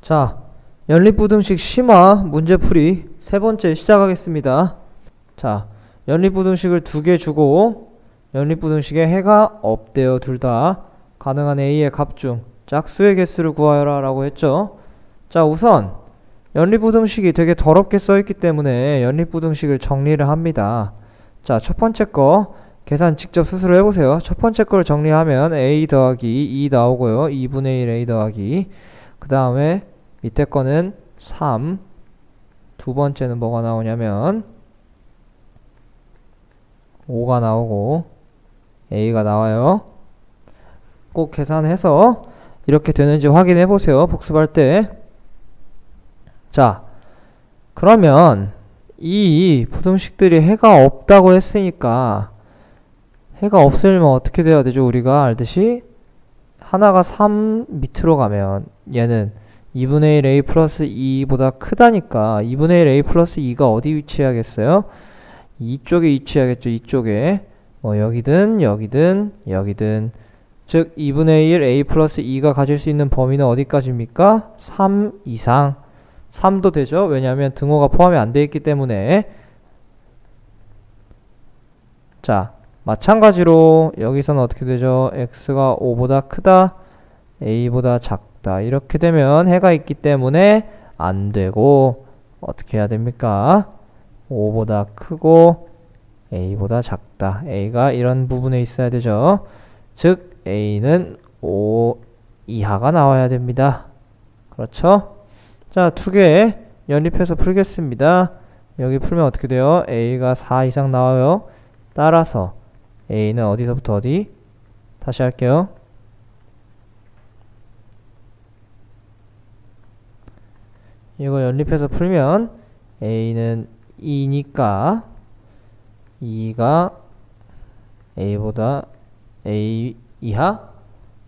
자, 연립부등식 심화 문제풀이 세 번째 시작하겠습니다. 자, 연립부등식을 두 개 주고 연립부등식에 해가 없대요. 둘 다. 가능한 A의 값 중 짝수의 개수를 구하여라 라고 했죠. 자, 우선 연립부등식이 되게 더럽게 써있기 때문에 연립부등식을 정리를 합니다. 자, 첫 번째 거 계산 직접 스스로 해보세요. 첫 번째 걸 정리하면 A 더하기 2 나오고요. 2분의 1 A 더하기 그 다음에 밑에 거는 3. 두 번째는 뭐가 나오냐면 5가 나오고 A가 나와요. 꼭 계산해서 이렇게 되는지 확인해 보세요. 복습할 때. 자, 그러면 이 부등식들이 해가 없다고 했으니까 해가 없으면 어떻게 돼야 되죠? 우리가 알듯이 하나가 3 밑으로 가면 얘는 2분의 1 a 플러스 2보다 크다니까 2분의 1 a 플러스 2가 어디 위치하겠어요? 이쪽에 위치하겠죠. 이쪽에 뭐 여기든 여기든 여기든 즉 2분의 1 a 플러스 2가 가질 수 있는 범위는 어디까지입니까? 3 이상 3도 되죠. 왜냐하면 등호가 포함이 안 되어 있기 때문에 자 마찬가지로 여기서는 어떻게 되죠? x가 5보다 크다 a보다 작다 이렇게 되면 해가 있기 때문에 안 되고 어떻게 해야 됩니까? 5보다 크고 a보다 작다 a가 이런 부분에 있어야 되죠 즉 a는 5 이하가 나와야 됩니다 그렇죠? 자, 두 개 연립해서 풀겠습니다. 여기 풀면 어떻게 돼요? a가 4 이상 나와요. 따라서 a는 어디서부터 어디? 다시 할게요. 이거 연립해서 풀면 a는 2니까 2가 a보다 a 이하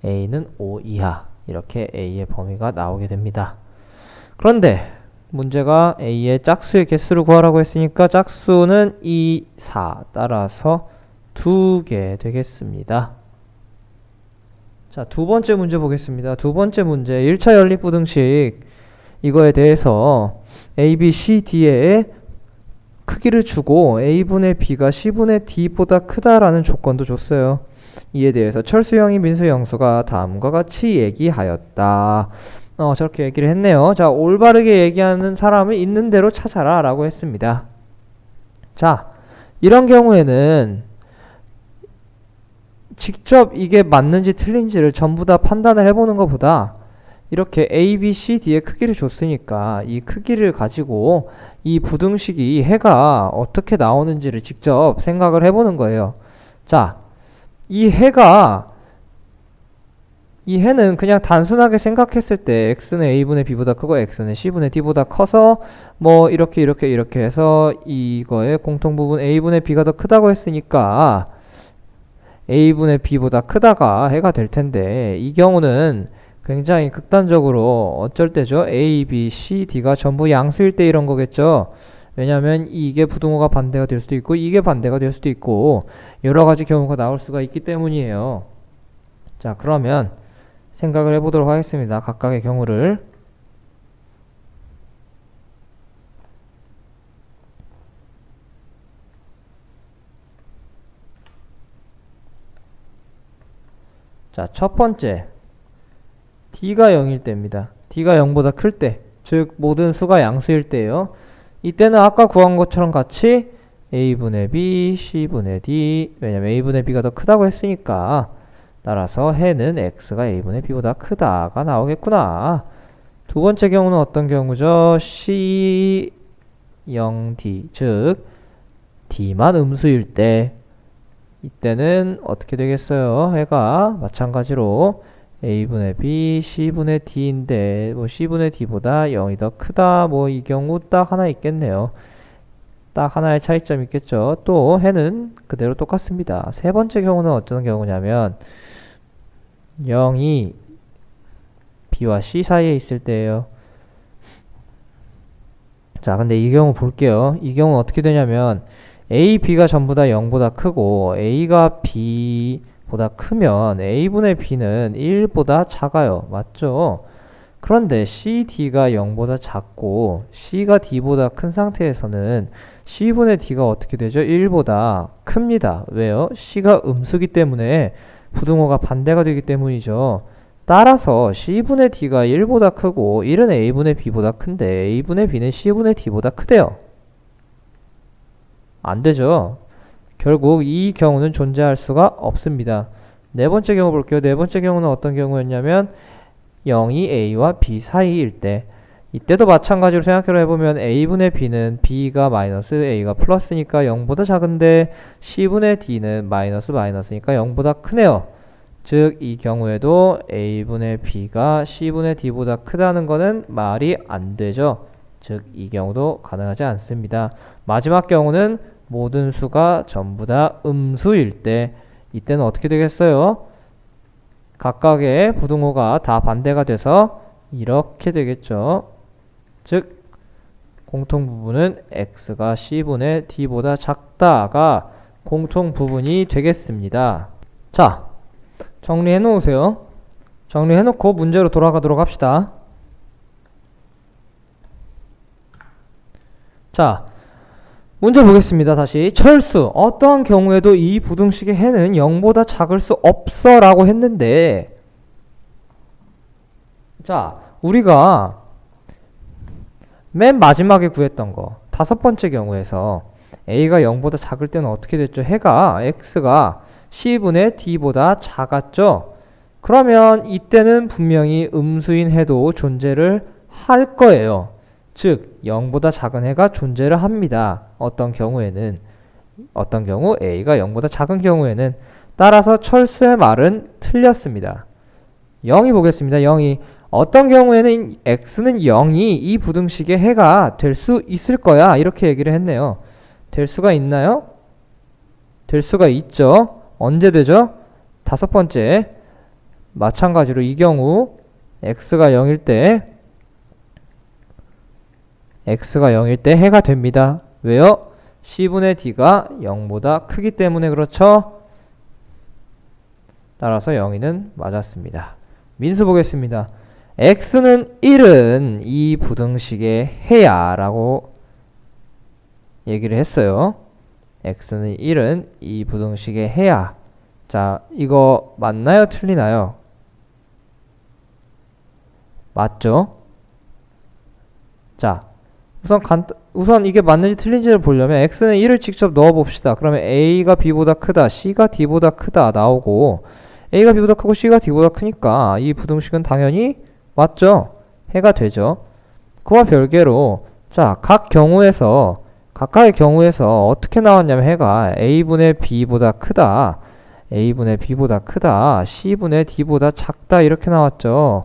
a는 5 이하 이렇게 a의 범위가 나오게 됩니다. 그런데 문제가 a의 짝수의 개수를 구하라고 했으니까 짝수는 2, 4 따라서 두개 되겠습니다. 자, 두 번째 문제 보겠습니다. 두 번째 문제 1차 연립부등식 이거에 대해서 a, b, c, d의 크기를 주고 a분의 b가 c분의 d보다 크다라는 조건도 줬어요. 이에 대해서 철수형이 민수형수가 다음과 같이 얘기하였다. 어, 저렇게 얘기를 했네요. 자, 올바르게 얘기하는 사람을 있는 대로 찾아라 라고 했습니다. 자, 이런 경우에는 직접 이게 맞는지 틀린지를 전부 다 판단을 해보는 것보다 이렇게 A, B, C, D의 크기를 줬으니까 이 크기를 가지고 이 부등식이 해가 어떻게 나오는지를 직접 생각을 해보는 거예요. 자, 이 해가 이 해는 그냥 단순하게 생각했을 때 x는 a분의 b보다 크고 x는 c분의 d보다 커서 뭐 이렇게 이렇게 이렇게 해서 이거의 공통 부분 a분의 b가 더 크다고 했으니까 a분의 b보다 크다가 해가 될 텐데 이 경우는 굉장히 극단적으로 어쩔 때죠? A, b, c, d가 전부 양수일 때 이런 거겠죠? 왜냐하면 이게 부동호가 반대가 될 수도 있고 이게 반대가 될 수도 있고 여러 가지 경우가 나올 수가 있기 때문이에요. 자 그러면 생각을 해보도록 하겠습니다. 각각의 경우를. 자, 첫 번째 d가 0일 때입니다. d가 0보다 클 때, 즉 모든 수가 양수일 때예요. 이때는 아까 구한 것처럼 같이 a분의 b, c분의 d 왜냐면 a분의 b가 더 크다고 했으니까 따라서 해는 x가 a분의 b보다 크다가 나오겠구나. 두 번째 경우는 어떤 경우죠? c 0d 즉 d만 음수일 때 이때는 어떻게 되겠어요? 해가 마찬가지로 a분의 b, c분의 d인데 뭐 c분의 d보다 0이 더 크다 뭐 이 경우 딱 하나 있겠네요. 딱 하나의 차이점 있겠죠. 또 해는 그대로 똑같습니다. 세 번째 경우는 어떤 경우냐면 0이 b와 c 사이에 있을 때예요. 자, 근데 이 경우 볼게요. 이 경우는 어떻게 되냐면 a, b가 전부 다 0보다 크고 a가 b 보다 크면 a분의 b는 1보다 작아요. 맞죠? 그런데 CD가 0보다 작고 C가 D보다 큰 상태에서는 C분의 D가 어떻게 되죠? 1보다 큽니다. 왜요? C가 음수기 때문에 부등호가 반대가 되기 때문이죠. 따라서 C분의 D가 1보다 크고 1은 A분의 B보다 큰데 A분의 B는 C분의 D보다 크대요. 안 되죠. 결국 이 경우는 존재할 수가 없습니다. 네 번째 경우 볼게요. 네 번째 경우는 어떤 경우였냐면 0이 A와 B 사이일 때 이때도 마찬가지로 생각해 해보면 A분의 B는 B가 마이너스 A가 플러스니까 0보다 작은데 C분의 D는 마이너스 마이너스니까 0보다 크네요. 즉 이 경우에도 A분의 B가 C분의 D보다 크다는 것은 말이 안 되죠. 즉 이 경우도 가능하지 않습니다. 마지막 경우는 모든 수가 전부 다 음수일 때 이때는 어떻게 되겠어요? 각각의 부등호가 다 반대가 돼서 이렇게 되겠죠. 즉 공통 부분은 x가 c분의 d보다 작다가 공통 부분이 되겠습니다. 자, 정리해 놓으세요. 정리해 놓고 문제로 돌아가도록 합시다. 자, 문제 보겠습니다. 다시 철수 어떠한 경우에도 이 부등식의 해는 0보다 작을 수 없어 라고 했는데 자 우리가 맨 마지막에 구했던 거 다섯 번째 경우에서 a가 0보다 작을 때는 어떻게 됐죠? 해가 x가 c분의 d보다 작았죠? 그러면 이때는 분명히 음수인 해도 존재를 할 거예요. 즉 0보다 작은 해가 존재를 합니다. 어떤 경우에는 어떤 경우 a가 0보다 작은 경우에는 따라서 철수의 말은 틀렸습니다. 0이 보겠습니다. 0이 어떤 경우에는 x는 0이 이 부등식의 해가 될 수 있을 거야. 이렇게 얘기를 했네요. 될 수가 있나요? 될 수가 있죠. 언제 되죠? 다섯 번째. 마찬가지로 이 경우 x가 0일 때 x가 0일 때 해가 됩니다. 왜요? c분의 d가 0보다 크기 때문에 그렇죠? 따라서 0이는 맞았습니다. 민수 보겠습니다. x는 1은 이 부등식의 해야 라고 얘기를 했어요. x는 1은 이 부등식의 해야. 자, 이거 맞나요? 틀리나요? 맞죠? 자, 우선 간 우선 이게 맞는지 틀린지를 보려면 x는 1을 직접 넣어 봅시다. 그러면 a가 b보다 크다, c가 d보다 크다 나오고 a가 b보다 크고 c가 d보다 크니까 이 부등식은 당연히 맞죠? 해가 되죠. 그와 별개로 자, 각 경우에서 각각의 경우에서 어떻게 나왔냐면 해가 a분의 b보다 크다. a분의 b보다 크다. c분의 d보다 작다 이렇게 나왔죠.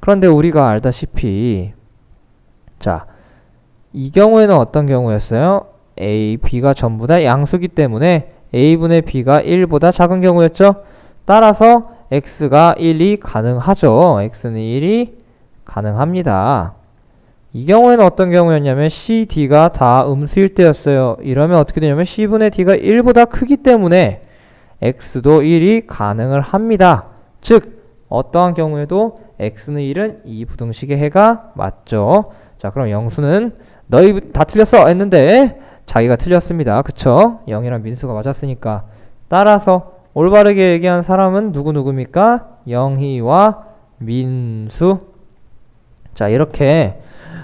그런데 우리가 알다시피 자, 이 경우에는 어떤 경우였어요? a, b가 전부 다 양수기 때문에 a분의 b가 1보다 작은 경우였죠? 따라서 x가 1이 가능하죠. x는 1이 가능합니다. 이 경우에는 어떤 경우였냐면 c, d가 다 음수일 때였어요. 이러면 어떻게 되냐면 c분의 d가 1보다 크기 때문에 x도 1이 가능을 합니다. 즉 어떠한 경우에도 x는 1은 이 부등식의 해가 맞죠. 자 그럼 영수는 너희 다 틀렸어 했는데 자기가 틀렸습니다. 그쵸? 0이랑 민수가 맞았으니까 따라서 올바르게 얘기한 사람은 누구누구입니까? 영희와 민수 자 이렇게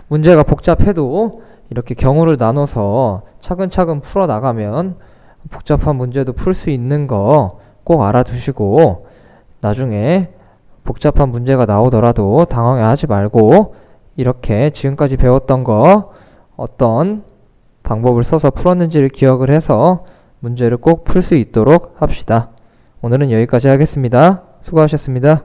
문제가 복잡해도 이렇게 경우를 나눠서 차근차근 풀어나가면 복잡한 문제도 풀 수 있는 거 꼭 알아두시고 나중에 복잡한 문제가 나오더라도 당황하지 말고 이렇게 지금까지 배웠던 거 어떤 방법을 써서 풀었는지를 기억을 해서 문제를 꼭 풀 수 있도록 합시다. 오늘은 여기까지 하겠습니다. 수고하셨습니다.